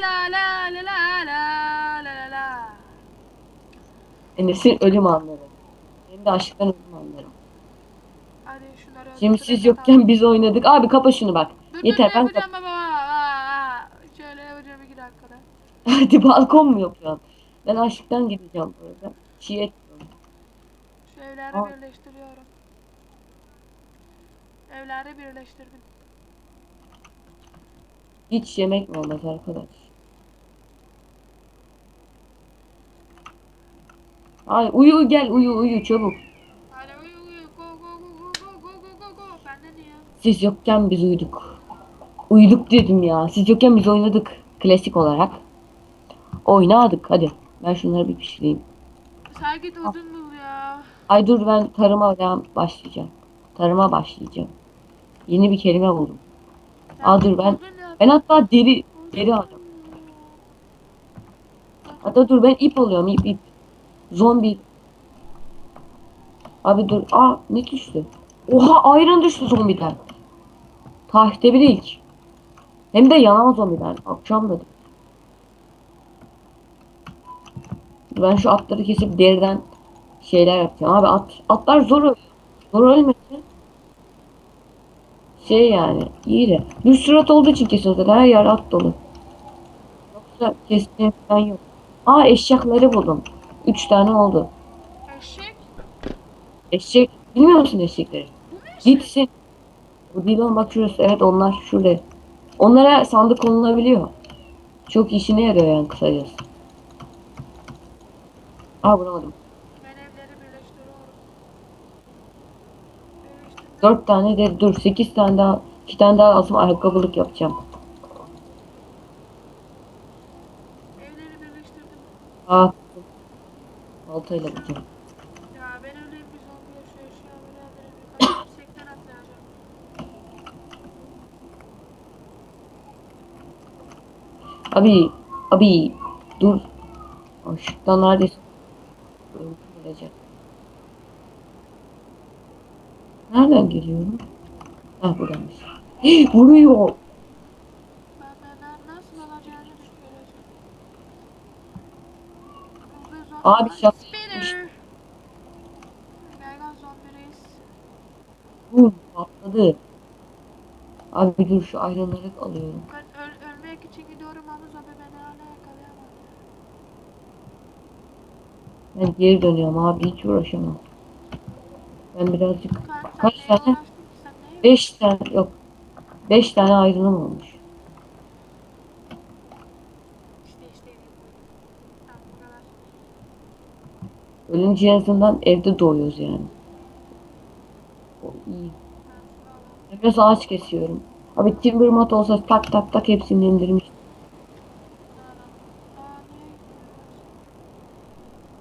la ölüm anları. Benim de aşktan ölüm anlarım. Hadi şunları Şimdi öldürelim siz yokken biz oynadık. Abi kapa şunu bak. Yeter ben yapacağım baba. Şöyle yapacağım iki dakikada. Hadi balkon mu yapıyorsun? Ben aşıktan gideceğim bu arada. Çiğ et yiyorum. Şu evleri birleştiriyorum. Evleri birleştirdim. Hiç yemek mi olmaz arkadaş? Ay uyu gel uyu uyu çabuk. Hadi uyu uyu. Go go go go go go go go go. Bende? Siz yokken biz uyuduk. Uyuduk dedim ya. Siz yokken biz oynadık. Klasik olarak. Oynadık hadi. Ben şunları bir pişireyim. Sen git odun bul ya. Ay dur ben tarıma başlayacağım. Tarıma başlayacağım. Yeni bir kelime buldum. Sen Aa, dur, ben-. Ben hatta deri deri alacağım. Hatta dur ben ip alıyorum ip ip. Zombi. Abi dur. Aa ne düştü? Oha ayran düştü zombiden. Bir ilk. Hem de yanan zombiden. Akşam dedim. Ben şu atları kesip deriden şeyler yapacağım. Abi at, atlar zor. Zor ölmesin. Şey yani iyi de. Bir sürü at olduğu için kesiyoruz. Her yer at dolu. Yoksa kestiğim falan yok. Aa eşekleri buldum. Üç tane oldu. Eşek. Eşek. Bilmiyor musun eşekleri? Gitsin. Bu değil oğlum bak şurası. Evet onlar şurada. Onlara sandık konulabiliyor. Çok işine yarıyor yani kısacası. Aa bulamadım. Ben evleri birleştiriyorum. Birleştirdim. Dört tane de dur sekiz tane daha iki tane daha alsam ayakkabılık yapacağım. Evleri birleştirdim. Aa oltayla vuracağım. Ya ben öyle bir zombi yaşıyor yaşıyor. Ben yüksekten atlayacağım. Abi, abi dur. Işıktan neredeyse öldürecek. Nereden geliyorum? Ah buradaymış. Vuruyor. Ben benden nasıl. Abi şaka Vur patladı. Abi dur şu ayranları alıyorum. Ben öl ölmek için gidiyorum ama zombi beni hala yakalayamadı. Ben geri dönüyorum abi hiç uğraşamam. Ben birazcık sen Kaç tane? 5 tane yok. 5 tane ayrılım olmuş. İşte işte. Ölünce en azından evde doğuyoruz yani. O iyi. Ben şunu alayım. Ben Biraz ağaç kesiyorum. Abi timber mat olsa tak tak tak hepsini indirmiş.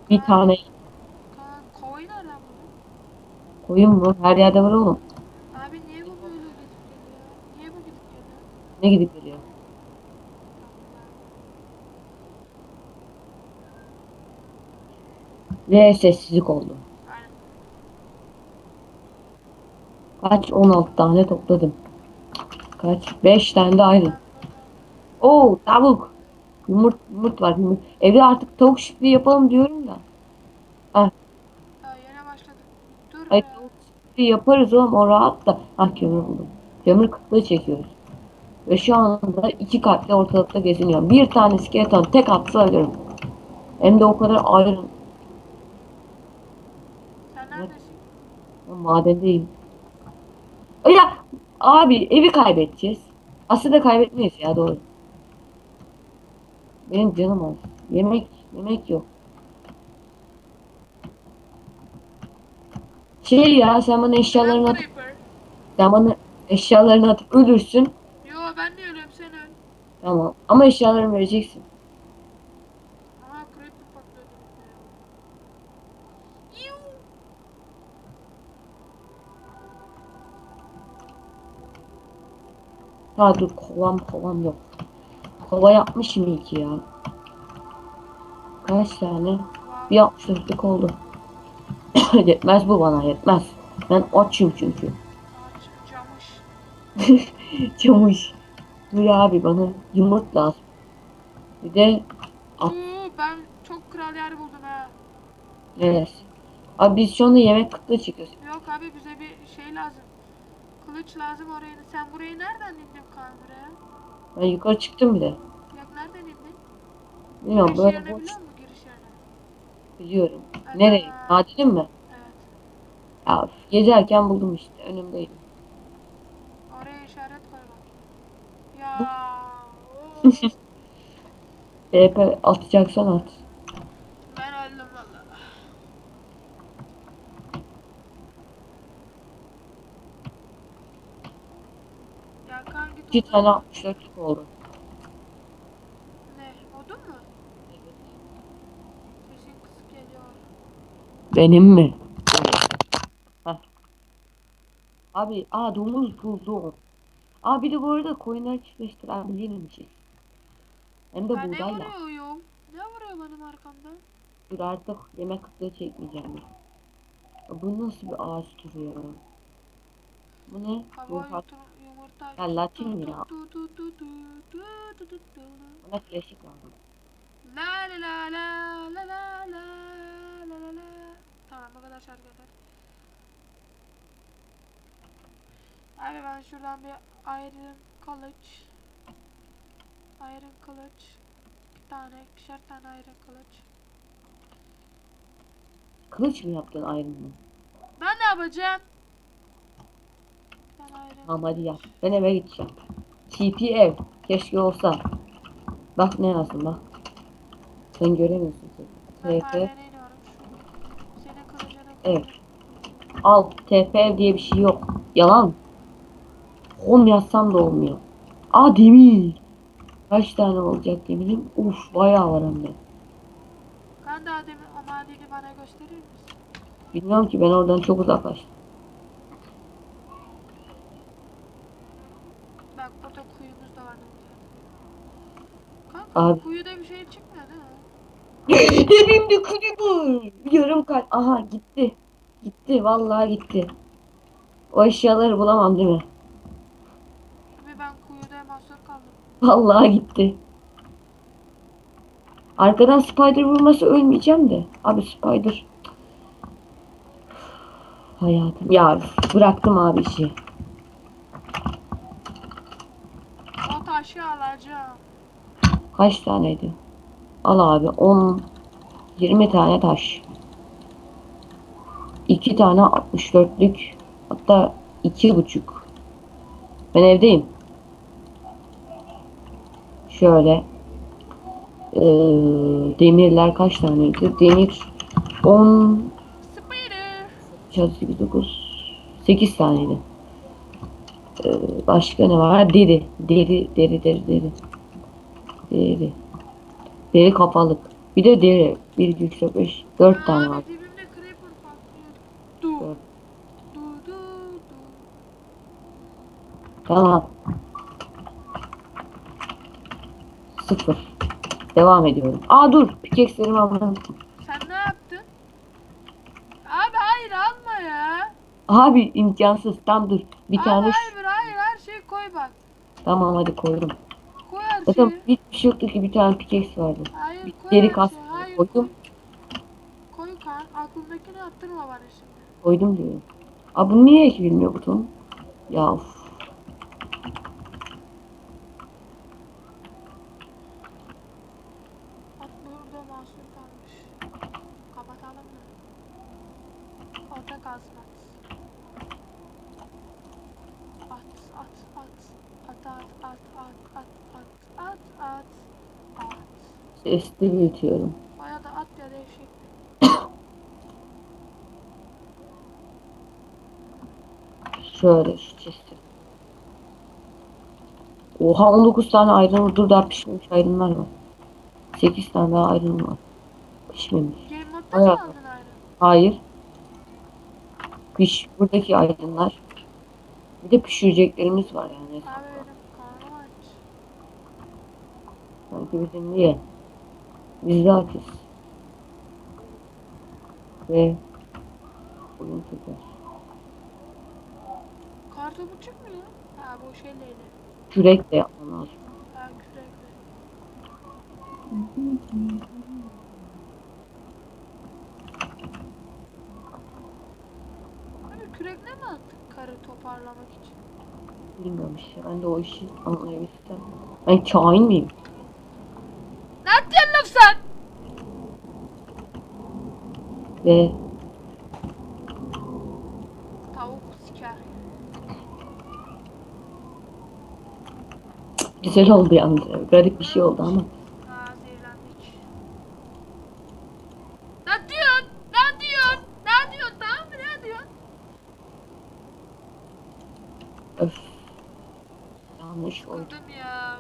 Bir tane koyun koyun mu? Her yerde var oğlum. Abi niye bu böyle gidip geliyor? Niye bu gidip geliyor? Ne gidip geliyor? Ve sessizlik oldu. Kaç? 16 tane topladım. Kaç? 5 tane de ayrı. Oo tavuk. Yumurt, yumurt var. Yumurt. Evde artık tavuk çiftliği yapalım diyorum da. Aa, yine başladı. Dur Ay tavuk çiftliği yaparız oğlum o rahat da. Ah kömür buldum. Kömür kıtlığı çekiyoruz. Ve şu anda iki katlı ortalıkta geziniyorum. Bir tane skeleton tek atsa ölürüm. Hem de o kadar ayrı. Sen neredesin? Madendeyim. Ya abi evi kaybedeceğiz. Aslında kaybetmeyiz ya doğru. Benim canım az. Yemek yemek yok. Şey ya sen bana eşyalarını Ben atıp Creeper. sen bana eşyalarını atıp ölürsün. Yo ben de ölüyorum sen öl. Tamam. Ama eşyalarını vereceksin. Ha dur kovam kovam yok. Kova yapmışım iyi ki ya. Kaç tane? Bir 64'lük oldu. yetmez bu bana yetmez. Ben açım çünkü. Camış. Çamış. Dur abi bana yumurt lazım. Bir de. Oo, ben çok kral yer buldum ha. neresi? Abi biz şu anda yemek kıtlığı çekiyoruz. Yok abi bize bir şey lazım. Kılıç lazım oraya. Sen burayı nereden indin kan buraya? Ben yukarı çıktım bile. Yok nereden indin? Bilmiyorum Giriş böyle boş biliyor musun giriş yerini? biliyorum. Evet. Nereye? Madenin mi? Evet. Ya üf, gezerken buldum işte önümdeydi. Oraya işaret koy bak. Ya. TP atacaksan at. ben öldüm valla. Ya kan git İki tane 64'lük oldu. Ne? Odun mu? Sesin kısık geliyor. Benim mi? Heh. Abi aa domuz buldum. Aa bir de bu arada koyunları çiftleştirebilirmişiz. Hem de Ben ne buğdayla. vuruyorum? Ne vuruyor benim arkamda? Dur artık yemek kıtlığı çekmeyeceğim. ya. Ya Bu nasıl bir ağaç türü ya? Bu ne? Yumurta. Ya Latin mi ya? Bana klasik lazım. La la la la la la la la la la. Tamam bu kadar şarkı yeter. Abi ben şuradan bir iron kılıç. Iron kılıç. Bir tane, ikişer tane iron kılıç. Kılıç mı yaptın ayrımını? Ben ne yapacağım? Ben Tamam hadi yap. Ben eve gideceğim. TP ev. Keşke olsa. Bak ne yazdım bak. Sen göremiyorsun. Ben TP Evet. Al TP ev diye bir şey yok. Yalan. Home yazsam da olmuyor. Aa demir. Kaç tane olacak demirim? Uf bayağı var hem de. Kan daha demin o madeni bana gösterir misin? Bilmiyorum ki ben oradan çok uzaklaştım. Bak burada kuyumuz da var. ne güzel. Kanka Abi. kuyuda bir şey çıkmıyor değil mi? Dibimde creeper. Yarım kalp. Aha gitti. Gitti vallahi gitti. O eşyaları bulamam değil mi? Abi ben kuyuda mahsur kaldım. Vallahi gitti. Arkadan spider vurması ölmeyeceğim de. Abi spider. Hayatım. Ya bıraktım abi işi. O taşı alacağım. Kaç taneydi? Al abi 10 20 tane taş. 2 tane 64'lük hatta iki buçuk. Ben evdeyim. Şöyle eee, demirler kaç taneydi? Demir 10 Spider. 8 9 8 taneydi. Eee, başka ne var? Deri, deri, deri, deri, deri. Deri. Deri kafalık. Bir de deri. 1, 2, 3, 4, 5, 4 tane var. Dibimde creeper patlıyor. Du. Dört. Du du du. Tamam. Sıfır. Devam ediyorum. Aa dur. Pickaxe'lerimi almadım. Sen ne yaptın? Abi hayır alma ya. Abi imkansız. Tam dur. Bir abi tane hayır hayır her şeyi koy bak. Tamam hadi koydum. Zaten şeyi. hiçbir şey yoktu ki bir tane pickaxe vardı. Hayır bir her kas koydum. Koy kan. Aklımdakini yaptırma bana şimdi. Koydum diyorum. Aa bu niye ekilmiyor buton? Ya of. Sesli büyütüyorum. Baya da at ya eşek. Şöyle şu chest'i. Oha 19 tane ayrım dur daha pişmemiş ayrımlar var. 8 tane daha ayrım var. Pişmemiş. Game mı aldın? Hayır. Piş. Buradaki ayrımlar. Bir de pişireceklerimiz var yani. Abi benim karnım aç. Sanki bizim niye? Biz. Ve oyun çeker. Kartopu çıkmıyor. Ha bu şeyleyle. Kürek de yapmam lazım. Ha kürekle. Kürekle mi attık karı toparlamak için? Bilmiyorum işte. Ben de o işi anlayabilsem. Ben kain miyim? Ne yapıyorsun lan sen? Ve Tavuk siker. güzel oldu yalnız. Garip bir şey oldu ama. Ha zehirlendik. Ne diyorsun? Ne diyorsun? Ne diyorsun? Tamam mı? Ne diyorsun? Öf. Yanlış oldu. Sıkıldım ya.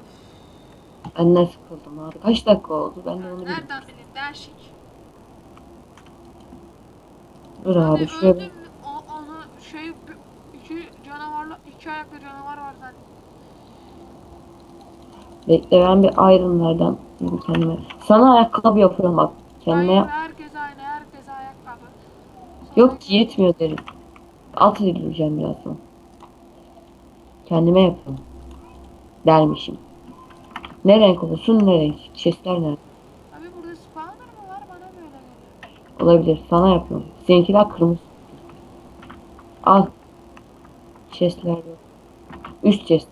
Ben de sıkıldım abi. Kaç dakika oldu? Ben de onu bilmiyorum. Nereden bileyim? Değişik. Dur abi şöyle. öldüm. Onu şey iki canavarla iki ayaklı canavar var zannettim. Bekle ben bir bir kendime. Sana ayakkabı yapıyorum bak. Kendime Hayır, herkes aynı. Herkes ayakkabı. Yok ki yetmiyor derim. Alt edileceğim birazdan. Kendime yapıyorum. Dermişim. Ne renk olsun ne renk. Chestler nerede? Abi burada spawner mı var? Bana böyle geliyor. Olabilir. Sana yapıyorum. Seninkiler kırmızı. Al. Chestler yok. Üst chest.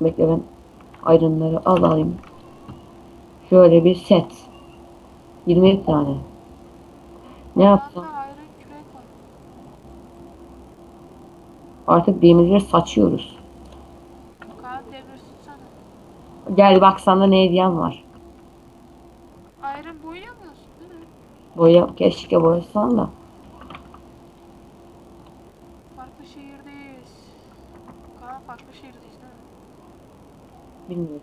Bekle ben ayrınları al alayım. Şöyle bir set. 20 tane. Ne yapsam? Artık demirleri saçıyoruz. Gel bak sana ne hediyem var. Ayrı boyayamıyorsun değil mi? Boya keşke boyasan da. Farklı şehirdeyiz. Kaan farklı şehirdeyiz değil mi? Bilmiyorum.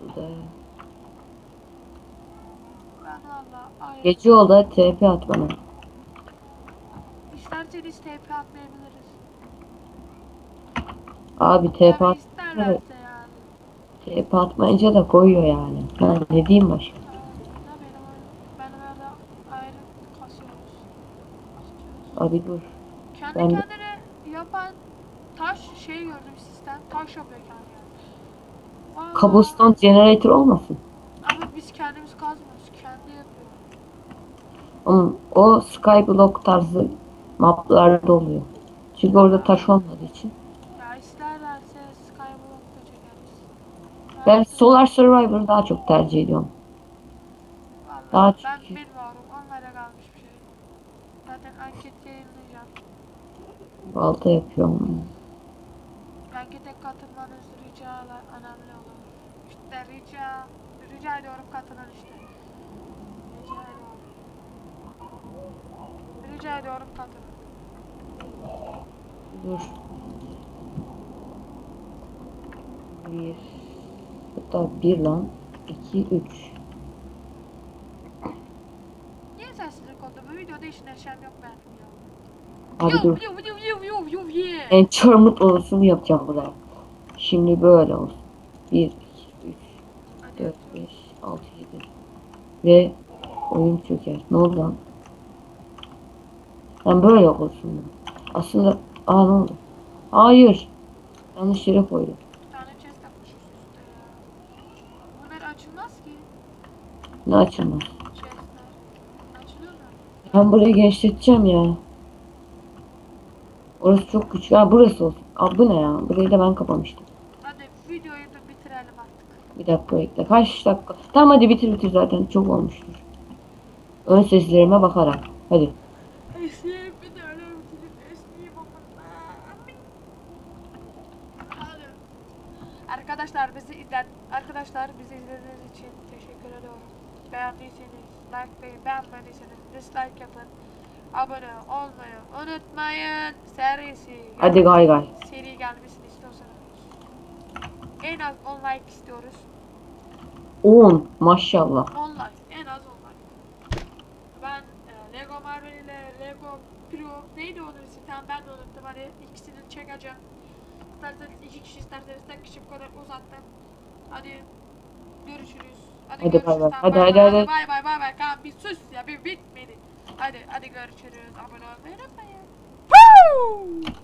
Burada. Gece oldu TP at bana. İsterseniz TP atmayabiliriz. Abi TP at. isterlerse yani. TP atmayınca da koyuyor yani. Ben ne diyeyim başka? Abi dur. Kendi Ben kendine yapan taş şey gördüm sistem. Taş yapıyor kendi kendine. Cobblestone generator olmasın? Ama biz kendimiz kazmıyoruz. Kendi yapıyor. Ama o skyblock tarzı maplarda oluyor. Çünkü orada taş olmadığı için. Ya isterlerse Skyblock'ta çekeriz. Ben Solar Survivor'ı daha çok tercih ediyorum. Vallahi daha ben çünkü- bilmiyorum. Onlara kalmış bir şey. Zaten anket yayınlayacağım. Balta yapıyorum. Ankete katılmanız rica önemli olur. İşte rica, rica ediyorum katılın işte. Rica ediyorum. Rica ediyorum katılın. Dur. Bir. Hatta bir lan. İki, üç. Niye sessizlik oldu? Bu videoda hiç neşem yok ya. Abi dur. Yeah. Enchantment odasını yapacağım buraya. Şimdi böyle olsun. 1, 2, 3, Hadi 4, 5, 6, 7. Ve oyun çöker. Ne oldu lan? Ben böyle olsun. Aslında aa ne oldu? Hayır. Yanlış yere koydum. Ne açılmaz. Ben burayı genişleteceğim ya. Orası çok küçük. Ha burası olsun. Aa bu ne ya? Burayı da ben kapamıştım. Hadi videoyu da bitirelim artık. Bir dakika bekle. Kaç dakika? Tamam hadi bitir bitir zaten. Çok olmuştur. Ön seslerime bakarak. Hadi. Esneyip bir de öyle bitirip esneyip Hadi. Arkadaşlar bizi izler arkadaşlar bizi izlediğiniz için. Beğendiyseniz like beğenmediyseniz dislike yapın. Abone olmayı unutmayın. Serisi Hadi gay gay. seri gelmesini istiyorsanız en az 10 like istiyoruz. 10 maşallah. 10 like en az 10 like. Ben e, Lego Marvel ile Lego Pro neydi onun ismi tamam ben de unuttum hani ikisini çekeceğim. İsterseniz iki kişi isterseniz tek kişi bu kadar uzattım. Hadi görüşürüz. Hadi görüşürüz. bay bay. Hadi, hadi, bay, hadi. Bay bay bay bay. Tamam bir sus ya bir bitmedi. Hadi hadi görüşürüz. Abone olmayı unutmayın. Woo!